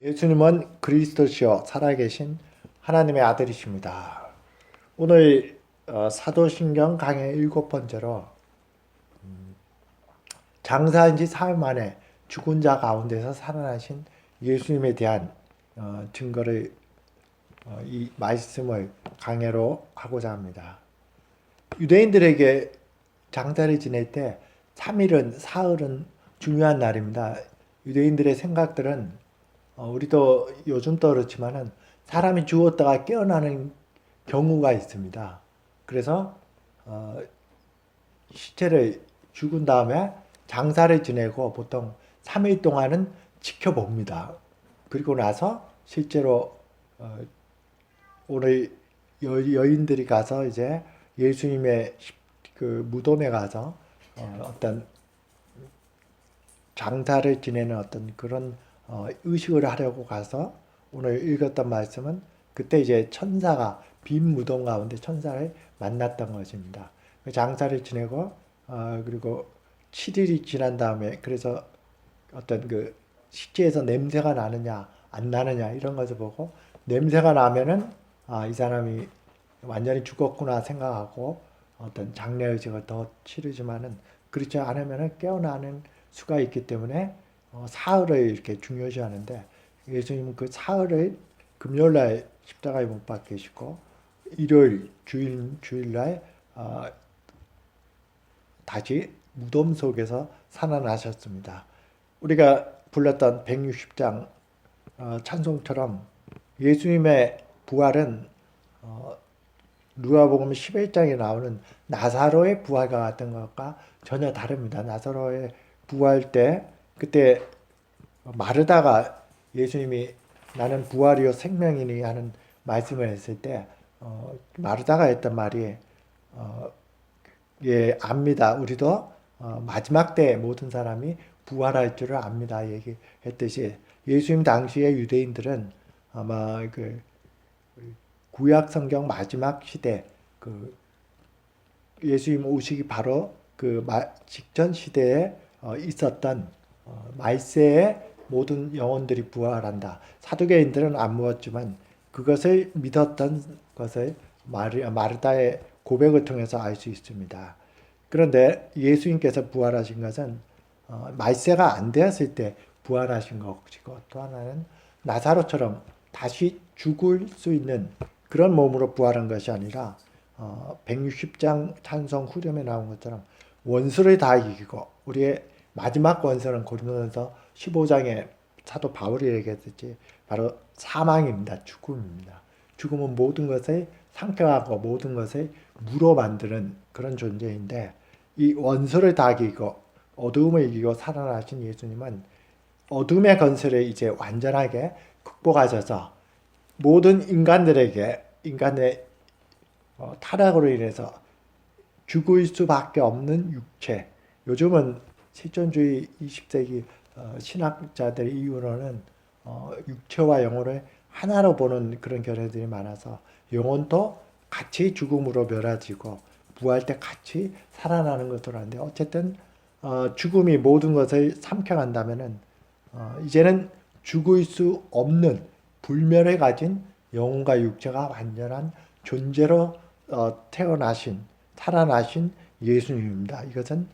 예수님은 그리스도시요 살아계신 하나님의 아들이십니다. 오늘 어, 사도신경 강의 일곱 번째로 음, 장사한 지 사흘 만에 죽은 자 가운데서 살아나신 예수님에 대한 어, 증거를 어, 이 말씀을 강해로 하고자 합니다. 유대인들에게 장사를 지낼 때 3일은 사흘은 중요한 날입니다. 유대인들의 생각들은 어, 우리도 요즘도 그렇지만은 사람이 죽었다가 깨어나는 경우가 있습니다. 그래서 어, 시체를 죽은 다음에 장사를 지내고 보통 3일 동안은 지켜봅니다. 그리고 나서 실제로 어, 오늘 여, 여인들이 가서 이제 예수님의 십- 그 무덤에 가서 어, 어떤 장사를 지내는 어떤 그런 어, 의식을 하려고 가서 오늘 읽었던 말씀은 그때 이제 천사가 빈 무덤 가운데 천사를 만났던 것입니다. 그 장사를 지내고 어, 그리고 7일이 지난 다음에 그래서 어떤 그 시체에서 냄새가 나느냐 안 나느냐 이런 것을 보고 냄새가 나면은 아, 이 사람이 완전히 죽었구나 생각하고 어떤 장례 의식을 더 치르지만은 그렇지 않으면은 깨어나는 수가 있기 때문에 어, 사흘을 이렇게 중요시하는데 예수님은 그 사흘을 금요일 날 십자가에 못 박히시고 일요일 주일 주일 날 어, 다시 무덤 속에서 살아나셨습니다. 우리가 불렀던 160장 어, 찬송처럼 예수님의 부활은 어, 누가복음 11장에 나오는 나사로의 부활과 같은 것과 전혀 다릅니다. 나사로의 부활 때 그때 마르다가 예수님이 나는 부활이요 생명이니 하는 말씀을 했을 때 어, 마르다가 했던 말이 어, 예 압니다. 우리도 어, 마지막 때 모든 사람이 부활할 줄을 압니다. 얘기했듯이 예수님 당시의 유대인들은 아마 그 구약 성경 마지막 시대 그 예수님 오시기 바로 그 마- 직전 시대에 어, 있었던 어, 말세의 모든 영혼들이 부활한다. 사두개인들은 안 믿었지만 그것을 믿었던 것을 마르, 마르다의 고백을 통해서 알 수 있습니다. 그런데 예수님께서 부활하신 것은 어, 말세가 안 되었을 때 부활하신 것이고 또 하나는 나사로처럼 다시 죽을 수 있는 그런 몸으로 부활한 것이 아니라 어, 160장 찬송 후렴에 나온 것처럼 원수를 다 이기고 우리의 마지막 원수는 고린도전서 15장에 사도 바울이 얘기했듯이 바로 사망입니다. 죽음입니다. 죽음은 모든 것을 상쾌하고 모든 것을 무로 만드는 그런 존재인데 이 원수를 다 이기고 어두움을 이기고 살아나신 예수님은 어둠의 건설을 이제 완전하게 극복하셔서 모든 인간들에게 인간의 어, 타락으로 인해서 죽을 수밖에 없는 육체. 요즘은 실존주의 20세기 어, 신학자들 이후로는 어, 육체와 영혼을 하나로 보는 그런 견해들이 많아서 영혼도 같이 죽음으로 멸하지고 부활 때 같이 살아나는 것으로 하는데 어쨌든 어, 죽음이 모든 것을 삼켜간다면은 어, 이제는 죽을 수 없는 불멸을 가진 영혼과 육체가 완전한 존재로 어, 태어나신 살아나신 예수님입니다. 이것은 어,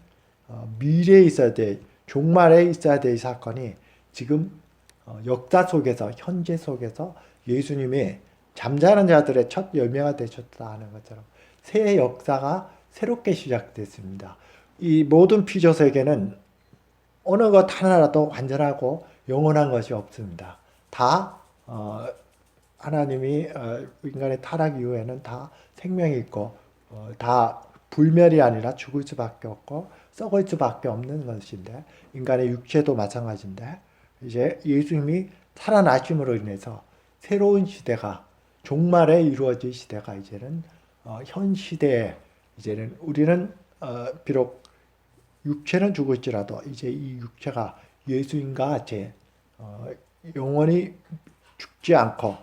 미래에 있어야 될 종말에 있어야 될 사건이 지금 어, 역사 속에서 현재 속에서 예수님이 잠자는 자들의 첫 열매가 되셨다 하는 것처럼 새 역사가 새롭게 시작됐습니다. 이 모든 피조 세계는 어느 것 하나라도 완전하고 영원한 것이 없습니다. 다 어, 하나님이 어, 인간의 타락 이후에는 다 생명이 있고 어, 다 불멸이 아니라 죽을 수밖에 없고 썩을 수밖에 없는 것인데 인간의 육체도 마찬가지인데 이제 예수님이 살아나심으로 인해서 새로운 시대가 종말에 이루어질 시대가 이제는 어, 현 시대에 이제는 우리는 어, 비록 육체는 죽을지라도 이제 이 육체가 예수님과 같이 어, 영원히 죽지 않고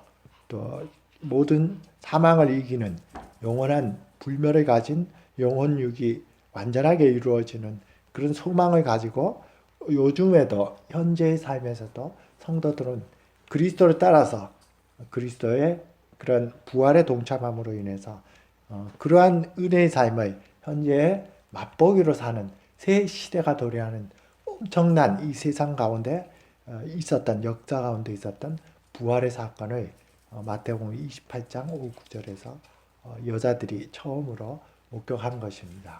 또 모든 사망을 이기는 영원한 불멸을 가진 영혼육이 완전하게 이루어지는 그런 소망을 가지고 요즘에도 현재의 삶에서도 성도들은 그리스도를 따라서 그리스도의 그런 부활에 동참함으로 인해서 어, 그러한 은혜의 삶의 현재 맛보기로 사는 새 시대가 도래하는 엄청난 이 세상 가운데 어, 있었던 역사 가운데 있었던 부활의 사건을 어, 마태복음 28장 5, 9절에서 어, 여자들이 처음으로 목격한 것입니다.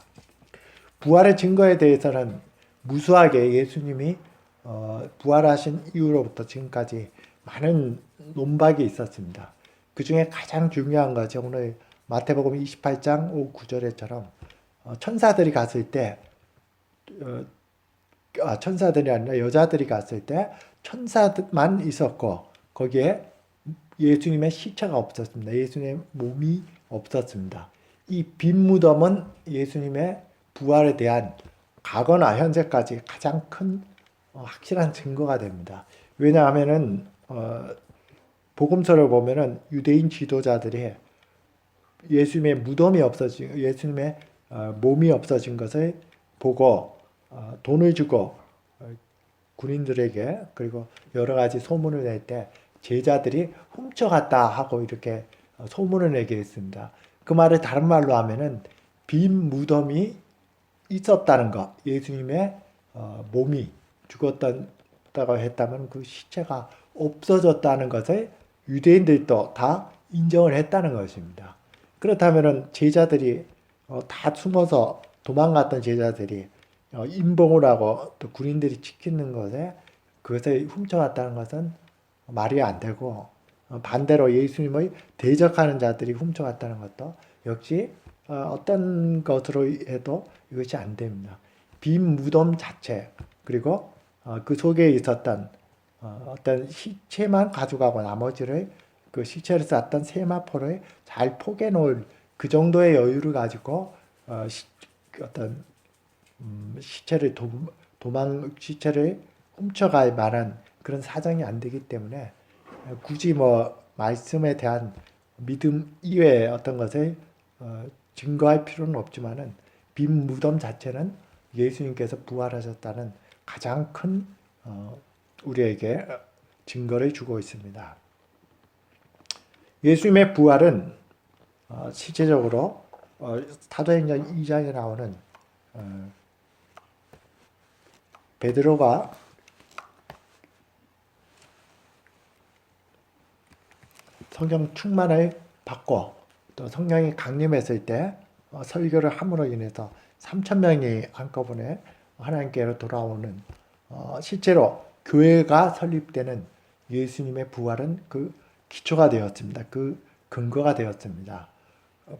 부활의 증거에 대해서는 무수하게 예수님이 어, 부활하신 이후로부터 지금까지 많은 논박이 있었습니다. 그 중에 가장 중요한 것이 오늘 마태복음 28장 5, 9절에처럼 어, 천사들이 갔을 때 어, 아, 천사들이 아니라 여자들이 갔을 때 천사만 있었고 거기에 예수님의 시체가 없었습니다. 예수님의 몸이 없었습니다. 이 빈 무덤은 예수님의 부활에 대한 과거나 현재까지 가장 큰 어, 확실한 증거가 됩니다. 왜냐하면은 어, 복음서를 보면은 유대인 지도자들이 예수님의 무덤이 없어진 예수님의 어, 몸이 없어진 것을 보고 어, 돈을 주고 어, 군인들에게 그리고 여러 가지 소문을 낼 때 제자들이 훔쳐갔다 하고 이렇게 어, 소문을 내게 했습니다. 그 말을 다른 말로 하면은 빈 무덤이 있었다는 것, 예수님의 어, 몸이 죽었다고 했다면 그 시체가 없어졌다는 것을 유대인들도 다 인정을 했다는 것입니다. 그렇다면은 제자들이 어, 다 숨어서 도망갔던 제자들이 어, 인봉을 하고 또 군인들이 지키는 것에 그것을 훔쳐갔다는 것은 말이 안 되고 어, 반대로 예수님의 대적하는 자들이 훔쳐갔다는 것도 역시 어, 어떤 것으로 해도 이것이 안 됩니다. 빈 무덤 자체 그리고 어, 그 속에 있었던 어, 어떤 시체만 가져가고 나머지를 그 시체를 쌌던 세마포를 잘 포개 놓을 그 정도의 여유를 가지고 어, 시, 어떤 음, 시체를 도, 도망 시체를 훔쳐갈 만한 그런 사정이 안 되기 때문에 굳이 뭐 말씀에 대한 믿음 이외의 어떤 것을 어, 증거할 필요는 없지만은 빈 무덤 자체는 예수님께서 부활하셨다는 가장 큰 어, 우리에게 증거를 주고 있습니다. 예수님의 부활은 어, 실제적으로 어, 사도행전 2장에 나오는 어, 베드로가 성령 충만을 받고 또 성령이 강림했을 때 어, 설교를 함으로 인해서 3천 명이 한꺼번에 하나님께로 돌아오는 어, 실제로 교회가 설립되는 예수님의 부활은 그 기초가 되었습니다. 그 근거가 되었습니다.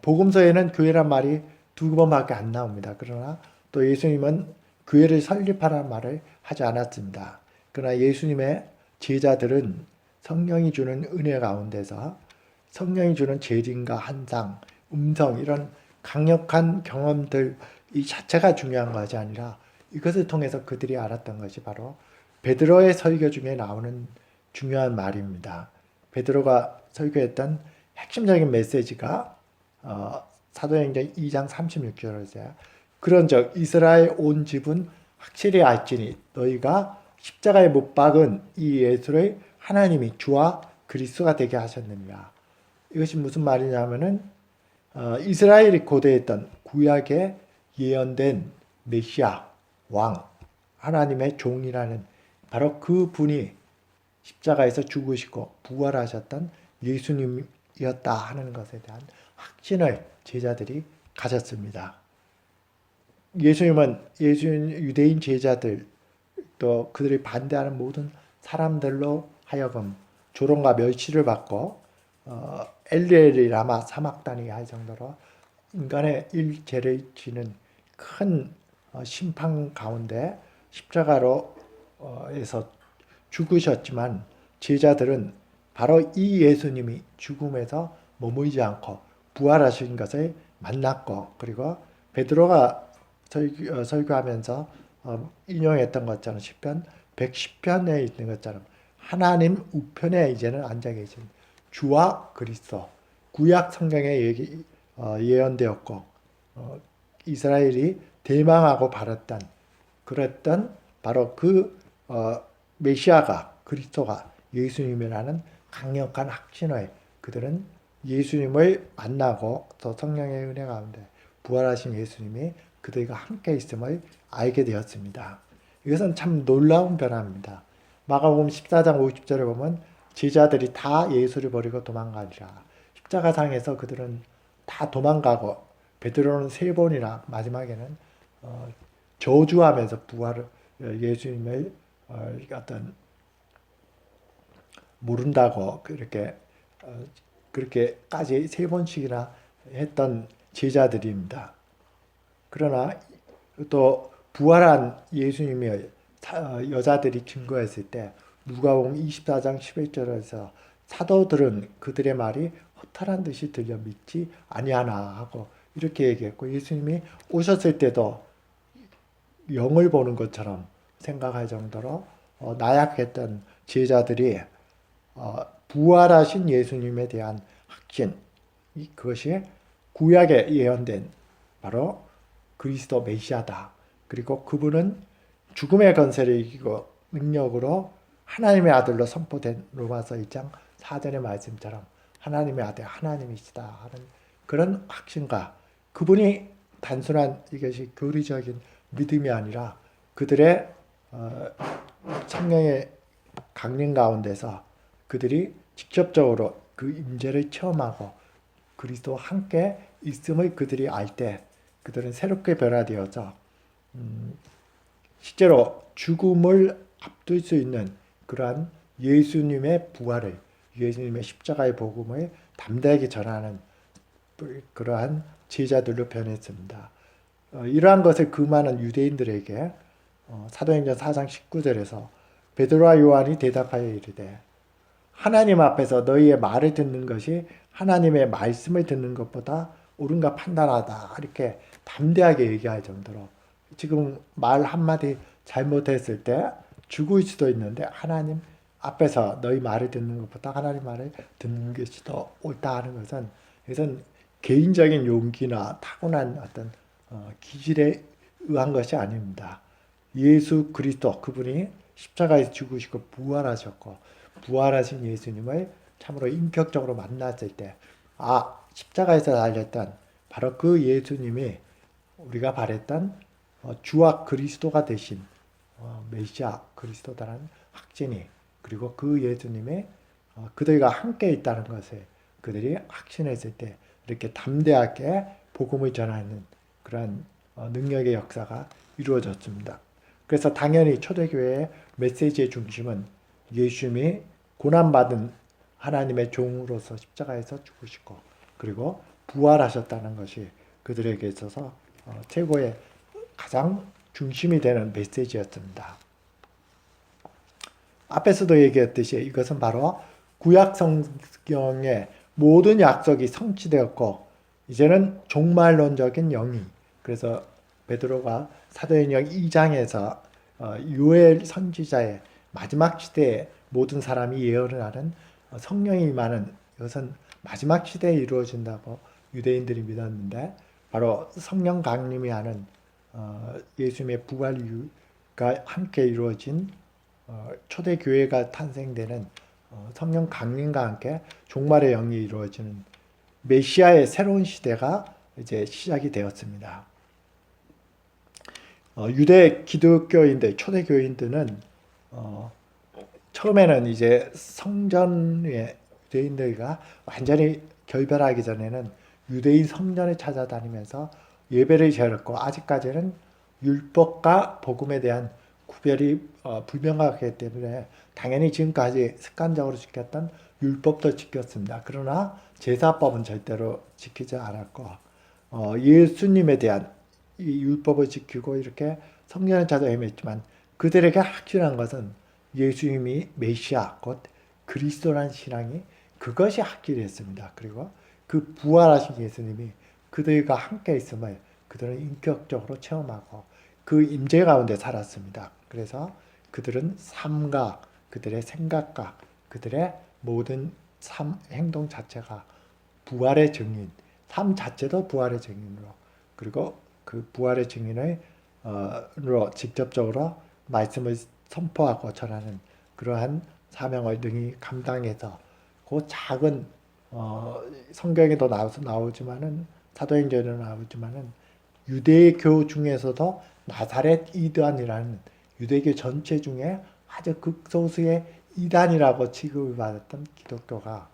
복음서에는 교회란 말이 두 번밖에 안 나옵니다. 그러나 또 예수님은 교회를 설립하라는 말을 하지 않았습니다. 그러나 예수님의 제자들은 성령이 주는 은혜 가운데서 성령이 주는 재림과 한상, 음성 이런 강력한 경험들 이 자체가 중요한 것이 아니라 이것을 통해서 그들이 알았던 것이 바로 베드로의 설교 중에 나오는 중요한 말입니다. 베드로가 설교했던 핵심적인 메시지가 어, 사도행전 2장 36절에서요. 그런즉 이스라엘 온 집은 확실히 알지니 너희가 십자가에 못 박은 이 예수를 하나님이 주와 그리스도가 되게 하셨느니라. 이것이 무슨 말이냐면은 어, 이스라엘이 고대했던 구약에 예언된 메시아 왕 하나님의 종이라는 바로 그 분이 십자가에서 죽으시고 부활하셨던 예수님이었다 하는 것에 대한 확신을 제자들이 가졌습니다. 예수님은 예수 유대인 제자들 또 그들이 반대하는 모든 사람들로 하여금 조롱과 멸시를 받고 어, 엘리엘이 라마 사막단이 할 정도로 인간의 일죄를 지는 큰 어, 심판 가운데 십자가로 어, 에서 죽으셨지만 제자들은 바로 이 예수님이 죽음에서 머물지 않고 부활하신 것을 만났고 그리고 베드로가 설교, 어, 설교하면서 어, 인용했던 것처럼 시편 110편에 있는 것처럼 하나님 우편에 이제는 앉아 계신 주와 그리스도 구약 성경에 얘기, 어, 예언되었고 어, 이스라엘이 대망하고 바랐던 그랬던 바로 그 어, 메시아가 그리스도가 예수님이라는 강력한 확신의 그들은 예수님을 만나고 또 성령의 은혜 가운데 부활하신 예수님이 그들과 함께 있음을 알게 되었습니다. 이것은 참 놀라운 변화입니다. 마가복음 14장 50절에 보면 제자들이 다 예수를 버리고 도망가리라. 십자가상에서 그들은 다 도망가고 베드로는 세 번이나 마지막에는 어, 저주하면서 부활을 예수님을 어, 어떤 모른다고 그렇게 어, 그렇게까지 세 번씩이나 했던 제자들입니다. 그러나 또 부활한 예수님의 사- 여자들이 증거했을 때 누가복음 24장 11절에서 사도들은 그들의 말이 허탈한 듯이 들려 믿지 아니하나 하고 이렇게 얘기했고 예수님이 오셨을 때도 영을 보는 것처럼 생각할 정도로 어, 나약했던 제자들이 어, 부활하신 예수님에 대한 확신 이 그것이 구약에 예언된 바로 그리스도 메시아다. 그리고 그분은 죽음의 건세를 이기고 능력으로 하나님의 아들로 선포된 로마서 2장 4절의 말씀처럼 하나님의 아들 하나님이시다 하는 그런 확신과 그분이 단순한 이것이 교리적인 믿음이 아니라 그들의 어, 성령의 강림 가운데서 그들이 직접적으로 그 임재를 체험하고 그리스도와 함께 있음을 그들이 알 때 그들은 새롭게 변화되어서 음, 실제로 죽음을 앞둘 수 있는 그러한 예수님의 부활을 예수님의 십자가의 복음을 담대하게 전하는 그러한 제자들로 변했습니다. 어, 이러한 것을 금하는 유대인들에게 어, 사도행전 4장 19절에서 베드로와 요한이 대답하여 이르되 하나님 앞에서 너희의 말을 듣는 것이 하나님의 말씀을 듣는 것보다 옳은가 판단하다 이렇게 담대하게 얘기할 정도로 지금 말 한마디 잘못했을 때 죽을 수도 있는데 하나님 앞에서 너희 말을 듣는 것보다 하나님 말을 듣는 것이 더 옳다 하는 것은 이것은 개인적인 용기나 타고난 어떤 어, 기질에 의한 것이 아닙니다. 예수 그리스도 그분이 십자가에서 죽으시고 부활하셨고 부활하신 예수님을 참으로 인격적으로 만났을 때 아 십자가에서 달렸던 바로 그 예수님이 우리가 바랬던 어, 주와 그리스도가 되신 어, 메시아 그리스도다라는 확신이 그리고 그 예수님의 어, 그들과 함께 있다는 것을 그들이 확신했을 때 이렇게 담대하게 복음을 전하는 그런 어, 능력의 역사가 이루어졌습니다. 그래서 당연히 초대교회의 메시지의 중심은 예수님이 고난받은 하나님의 종으로서 십자가에서 죽으시고 그리고 부활하셨다는 것이 그들에게 있어서 어, 최고의 가장 중심이 되는 메시지였습니다. 앞에서도 얘기했듯이 이것은 바로 구약 성경의 모든 약속이 성취되었고 이제는 종말론적인 영이 그래서 베드로가 사도행전 2장에서 어, 요엘 선지자의 마지막 시대에 모든 사람이 예언을 하는 어, 성령이 임하는 이것은 마지막 시대에 이루어진다고 유대인들이 믿었는데 바로 성령 강림이 하는 어, 예수님의 부활과 함께 이루어진 어, 초대 교회가 탄생되는 어, 성령 강림과 함께 종말의 영이 이루어지는 메시아의 새로운 시대가 이제 시작이 되었습니다. 어, 유대 기독교인들, 초대 교인들은 어, 처음에는 이제 성전의 유대인들과 완전히 결별하기 전에는 유대인 성전을 찾아다니면서 예배를 지었고 아직까지는 율법과 복음에 대한 구별이 어, 불명확하기 때문에 당연히 지금까지 습관적으로 지켰던 율법도 지켰습니다. 그러나 제사법은 절대로 지키지 않았고 어, 예수님에 대한 이 율법을 지키고 이렇게 성전을 찾아 헤맸지만 그들에게 확실한 것은 예수님이 메시아 곧 그리스도란 신앙이 그것이 확실했습니다. 그리고 그 부활하신 예수님이 그들과 함께 있음을 그들은 인격적으로 체험하고 그 임재 가운데 살았습니다. 그래서 그들은 삶과 그들의 생각과 그들의 모든 삶 행동 자체가 부활의 증인, 삶 자체도 부활의 증인으로 그리고 그 부활의 증인을 어,로 직접적으로 말씀을 선포하고 전하는 그러한 사명을 능히 감당해서 그 작은 어, 성경에도 나오, 나오지만은 사도행전에 나오지만은 유대교 중에서도 나사렛 이단이라는 유대교 전체 중에 아주 극소수의 이단이라고 취급을 받았던 기독교가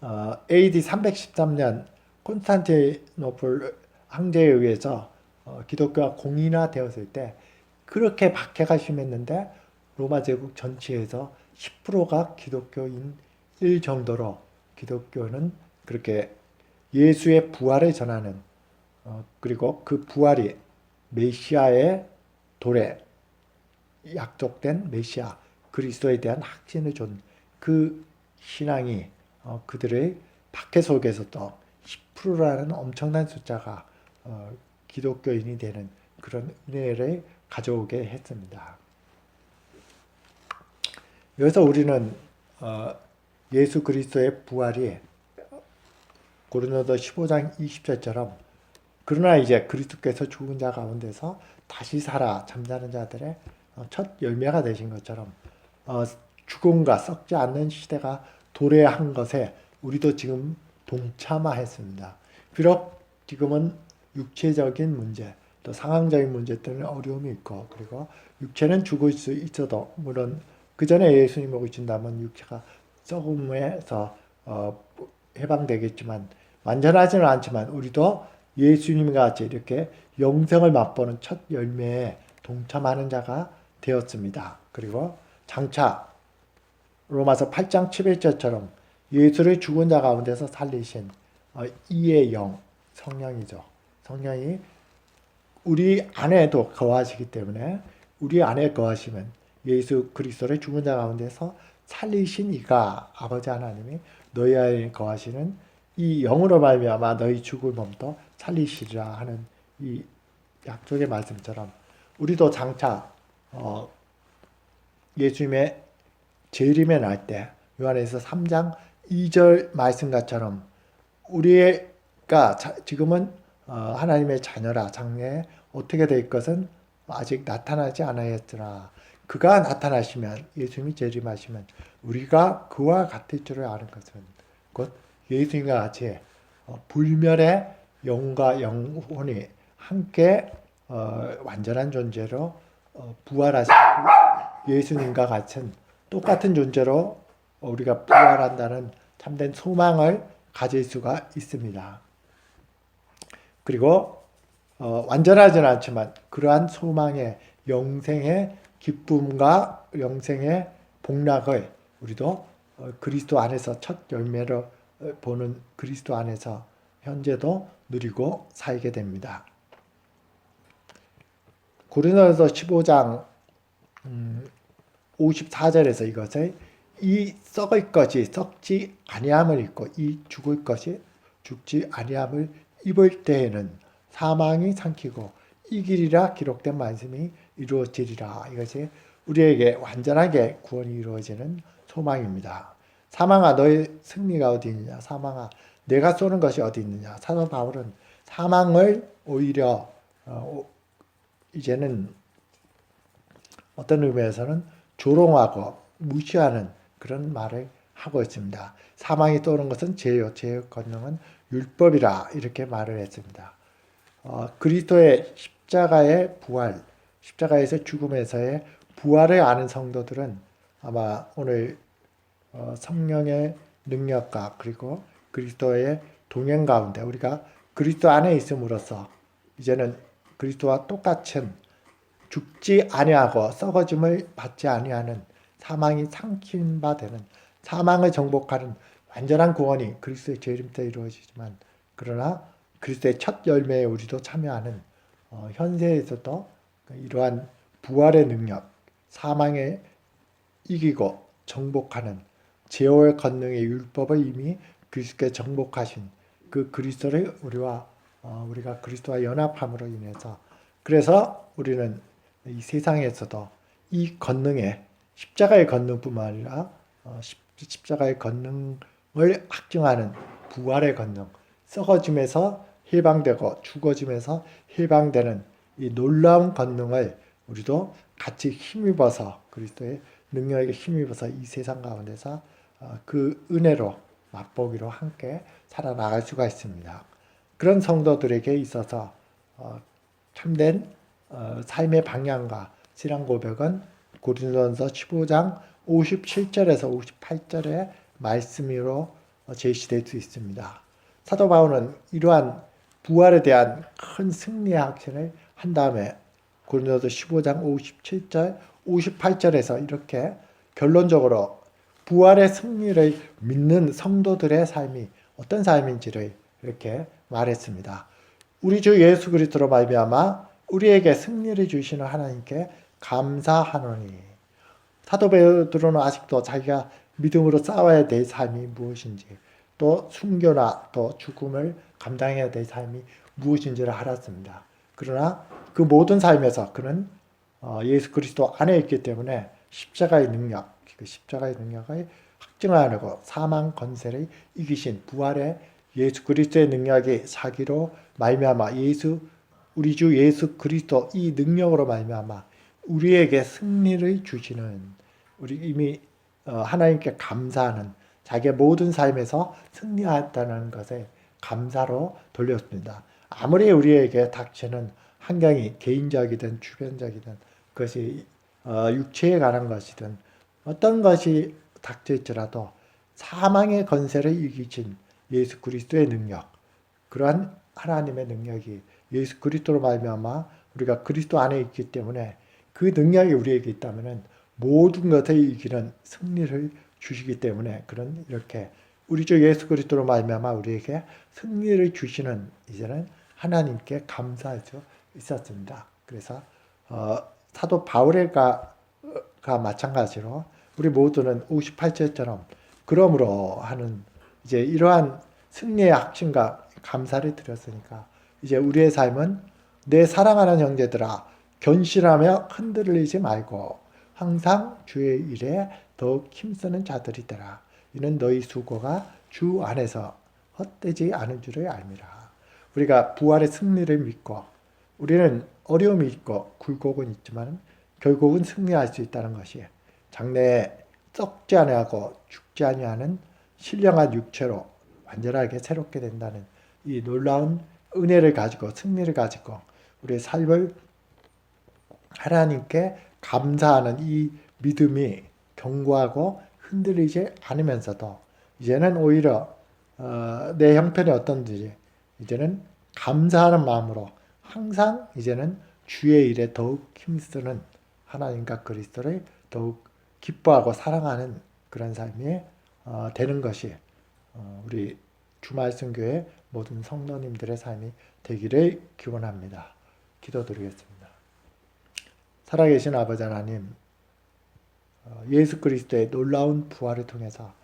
어, AD 313년 콘스탄티노플 황제에 의해서 어, 기독교가 공인화되었을 때 그렇게 박해가 심했는데 로마 제국 전체에서 10%가 기독교인 일 정도로 기독교는 그렇게 예수의 부활을 전하는 어, 그리고 그 부활이 메시아의 도래 약속된 메시아 그리스도에 대한 확신을 준 그 신앙이 어, 그들의 박해 속에서도 10%라는 엄청난 숫자가 어, 기독교인이 되는 그런 은혜를 가져오게 했습니다. 여기서 우리는 어, 예수 그리스도의 부활이 고린도서 15장 20절처럼 그러나 이제 그리스도께서 죽은 자 가운데서 다시 살아 잠자는 자들의 어, 첫 열매가 되신 것처럼 어, 죽음과 썩지 않는 시대가 도래한 것에 우리도 지금 동참하였습니다. 비록 지금은 육체적인 문제, 또 상황적인 문제 때문에 어려움이 있고 그리고 육체는 죽을 수 있어도 물론 그 전에 예수님을 오신다면 육체가 썩음에서 어, 해방되겠지만 완전하지는 않지만 우리도 예수님 같이 이렇게 영생을 맛보는 첫 열매에 동참하는 자가 되었습니다. 그리고 장차 로마서 8장 11절처럼 예수를 죽은 자 가운데서 살리신 어, 이의 영 성령이죠. 성령이 우리 안에도 거하시기 때문에 우리 안에 거하시면 예수 그리스도를 죽은 자 가운데서 살리신 이가 아버지 하나님이 너희 안에 거하시는 이 영으로 말미암아 너희 죽을 몸도 살리시리라 하는 이 약속의 말씀처럼 우리도 장차 어, 예수님의 재림에 날때 요한에서 3장 2절 말씀과처럼 우리가 자, 지금은 어, 하나님의 자녀라 장래에 어떻게 될 것은 아직 나타나지 않았으나 그가 나타나시면 예수님이 재림하시면 우리가 그와 같을 줄을 아는 것은 곧 예수님과 같이 어, 불멸의 영과 영혼이 함께 어, 완전한 존재로 어, 부활하신 예수님과 같은 똑같은 존재로 우리가 부활한다는 참된 소망을 가질 수가 있습니다. 그리고 어, 완전하지는 않지만 그러한 소망의 영생의 기쁨과 영생의 복락을 우리도 어, 그리스도 안에서 첫 열매로 어, 보는 그리스도 안에서 현재도 누리고 살게 됩니다. 고린도서 15장 음, 54절에서 이것을 이 썩을 것이 썩지 아니함을 입고 이 죽을 것이 죽지 아니함을 입을 때에는 사망이 삼키고 이 길이라 기록된 말씀이 이루어지리라. 이것이 우리에게 완전하게 구원이 이루어지는 소망입니다. 사망아 너의 승리가 어디 있느냐? 사망아 내가 쏘는 것이 어디 있느냐? 사도 바울은 사망을 오히려 어, 이제는 어떤 의미에서는 조롱하고 무시하는 그런 말을 하고 있습니다. 사망이 떠오른 것은 죄요, 죄의 권능은 율법이라 이렇게 말을 했습니다. 어, 그리스도의 십자가의 부활, 십자가에서 죽음에서의 부활을 아는 성도들은 아마 오늘 어, 성령의 능력과 그리고 그리스도의 동행 가운데 우리가 그리스도 안에 있음으로써 이제는 그리스도와 똑같은 죽지 아니하고 썩어짐을 받지 아니하는 사망이 삼킨 바 되는 사망을 정복하는 완전한 구원이 그리스도의 재림 때 이루어지지만 그러나 그리스도의 첫 열매에 우리도 참여하는 어, 현세에서도 이러한 부활의 능력, 사망에 이기고 정복하는 제어의 권능의 율법을 이미 그리스도께 정복하신 그 그리스도를 우리와 어, 우리가 그리스도와 연합함으로 인해서 그래서 우리는 이 세상에서도 이 권능에 십자가의 권능뿐만 아니라 어, 십자가의 권능을 확증하는 부활의 권능, 썩어짐에서 해방되고 죽어짐에서 해방되는 이 놀라운 권능을 우리도 같이 힘입어서 그리스도의 능력에 힘입어서 이 세상 가운데서 어, 그 은혜로 맛보기로 함께 살아나갈 수가 있습니다. 그런 성도들에게 있어서 어, 참된 어, 삶의 방향과 신앙 고백은 고린도전서 15장 57절에서 58절의 말씀으로 어, 제시될 수 있습니다. 사도 바울은 이러한 부활에 대한 큰 승리의 확신을 한 다음에 고린도서 15장 57절, 58절에서 이렇게 결론적으로 부활의 승리를 믿는 성도들의 삶이 어떤 삶인지를 이렇게 말했습니다. 우리 주 예수 그리스도로 말미암아 우리에게 승리를 주시는 하나님께 감사하노니 사도 베드로는 아직도 자기가 믿음으로 싸워야 될 삶이 무엇인지 또 순교나 또 죽음을 감당해야 될 삶이 무엇인지를 알았습니다. 그러나 그 모든 삶에서 그는 어, 예수 그리스도 안에 있기 때문에 십자가의 능력, 그 십자가의 능력을 확증하려고 사망 건세를 이기신 부활의 예수 그리스도의 능력이 사기로 말미암아 예수 우리 주 예수 그리스도 이 능력으로 말미암아 우리에게 승리를 주시는 우리 이미 어, 하나님께 감사하는 자기의 모든 삶에서 승리하였다는 것에 감사로 돌렸습니다. 아무리 우리에게 닥치는 환경이 개인적이든 주변적이든 그것이 어, 육체에 관한 것이든 어떤 것이 닥칠지라도 사망의 건세를 이기신 예수 그리스도의 능력 그러한 하나님의 능력이 예수 그리스도로 말미암아 우리가 그리스도 안에 있기 때문에 그 능력이 우리에게 있다면은 모든 것을 이기는 승리를 주시기 때문에 그런 이렇게 우리 주 예수 그리스도로 말미암아 우리에게 승리를 주시는 이제는 하나님께 감사할 수 있었습니다. 그래서 어, 사도 바울의가 가 마찬가지로 우리 모두는 58절처럼 그러므로 하는 이제 이러한 승리의 확신과 감사를 드렸으니까 이제 우리의 삶은 내 사랑하는 형제들아 견실하며 흔들리지 말고 항상 주의 일에 더욱 힘쓰는 자들이더라. 이는 너희 수고가 주 안에서 헛되지 않은 줄을 알미라. 우리가 부활의 승리를 믿고 우리는 어려움이 있고 굴곡은 있지만 결국은 승리할 수 있다는 것이 장래에 썩지 아니하고 죽지 아니하는 신령한 육체로 완전하게 새롭게 된다는 이 놀라운 은혜를 가지고 승리를 가지고 우리의 삶을 하나님께 감사하는 이 믿음이 견고하고 흔들리지 않으면서도 이제는 오히려 어, 내 형편이 어떤지 이제는 감사하는 마음으로 항상 이제는 주의 일에 더욱 힘쓰는 하나님과 그리스도를 더욱 기뻐하고 사랑하는 그런 삶이 어, 되는 것이 어, 우리 주말성교회 모든 성도님들의 삶이 되기를 기원합니다. 기도드리겠습니다. 살아계신 아버지 하나님, 어, 예수 그리스도의 놀라운 부활을 통해서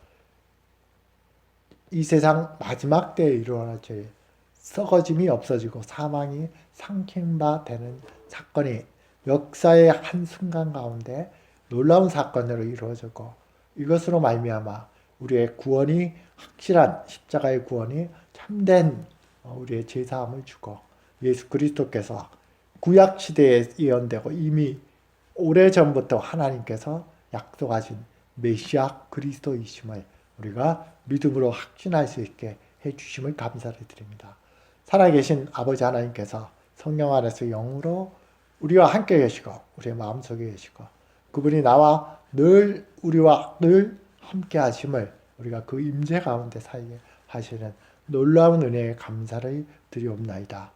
이 세상 마지막 때에 일어날 썩어짐이 없어지고 사망이 상킹바 되는 사건이 역사의 한 순간 가운데 놀라운 사건으로 이루어졌고 이것으로 말미암아 우리의 구원이 확실한 십자가의 구원이 참된 어, 우리의 제사함을 주고 예수 그리스도께서 구약 시대에 예언되고 이미 오래 전부터 하나님께서 약속하신 메시아 그리스도이심을 우리가 믿음으로 확신할 수 있게 해 주심을 감사를 드립니다. 살아계신 아버지 하나님께서 성령 안에서 영으로 우리와 함께 계시고 우리의 마음속에 계시고 그분이 나와 늘 우리와 늘 함께 하심을 우리가 그 임재 가운데 살게 하시는 놀라운 은혜에 감사를 드리옵나이다.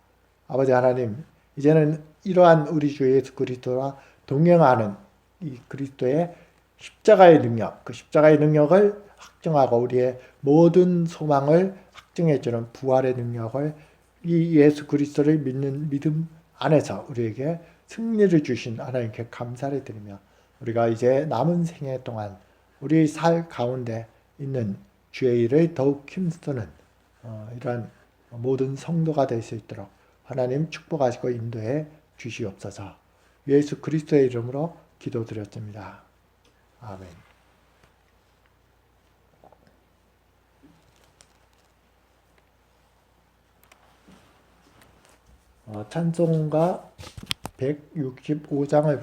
아버지 하나님, 이제는 이러한 우리 주 예수 그리스도와 동행하는 이 그리스도의 십자가의 능력, 그 십자가의 능력을 확증하고 우리의 모든 소망을 확증해 주는 부활의 능력을 이 예수 그리스도를 믿는 믿음 안에서 우리에게 승리를 주신 하나님께 감사를 드리며 우리가 이제 남은 생애 동안 우리 살 가운데 있는 주의 일을 더욱 힘쓰는 어, 이러한 모든 성도가 될 수 있도록 하나님 축복하시고 인도해 주시옵소서. 예수 그리스도의 이름으로 기도드렸습니다. 아멘. 어, 찬송가 165장을